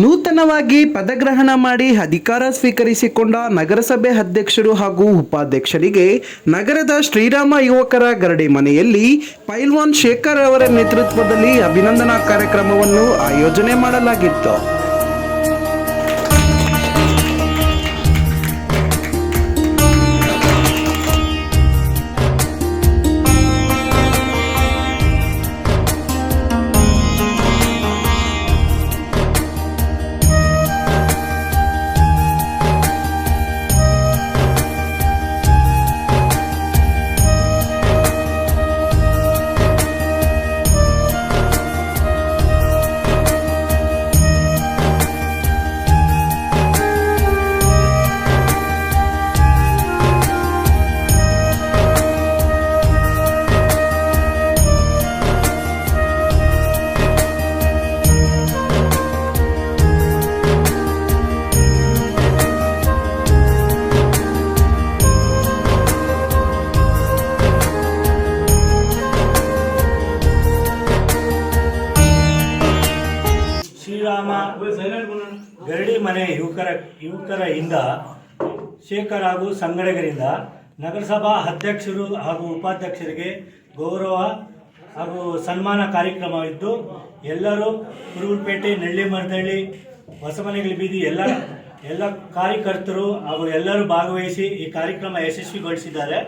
ನೂತನವಾಗಿ ಪದಗ್ರಹಣ ಮಾಡಿ ಅಧಿಕಾರ ಸ್ವೀಕರಿಸಿಕೊಂಡ ನಗರಸಭೆ ಅಧ್ಯಕ್ಷರು ಹಾಗೂ ಉಪಾಧ್ಯಕ್ಷರಿಗೆ ನಗರದ ಶ್ರೀರಾಮ ಯುವಕರ ಗರಡಿ ಮನೆಯಲ್ಲಿ ಪೈಲ್ವಾನ್ ಶೇಖರ್ ಅವರ ನೇತೃತ್ವದಲ್ಲಿ ಅಭಿನಂದನಾ ಕಾರ್ಯಕ್ರಮವನ್ನು ಆಯೋಜನೆ ಮಾಡಲಾಗಿತ್ತು. ಗರಡಿ ಮನೆ ಯುವಕರ ಯುವಕರ ಇಂದ ಶೇಖರ್ ಹಾಗೂ ಸಂಗಡಿಗರಿಂದ ನಗರಸಭಾ ಅಧ್ಯಕ್ಷರು ಹಾಗೂ ಉಪಾಧ್ಯಕ್ಷರಿಗೆ ಗೌರವ ಹಾಗೂ ಸನ್ಮಾನ ಕಾರ್ಯಕ್ರಮವಿದ್ದು ಎಲ್ಲರೂ ಕುರುಗುರುಪೇಟೆ ನಳ್ಳಿ ಮರದಳ್ಳಿ, ಹೊಸಮನೆಗಳ ಬೀದಿ ಎಲ್ಲ ಎಲ್ಲ ಕಾರ್ಯಕರ್ತರು ಹಾಗೂ ಎಲ್ಲರೂ ಭಾಗವಹಿಸಿ ಈ ಕಾರ್ಯಕ್ರಮ ಯಶಸ್ವಿಗೊಳಿಸಿದ್ದಾರೆ.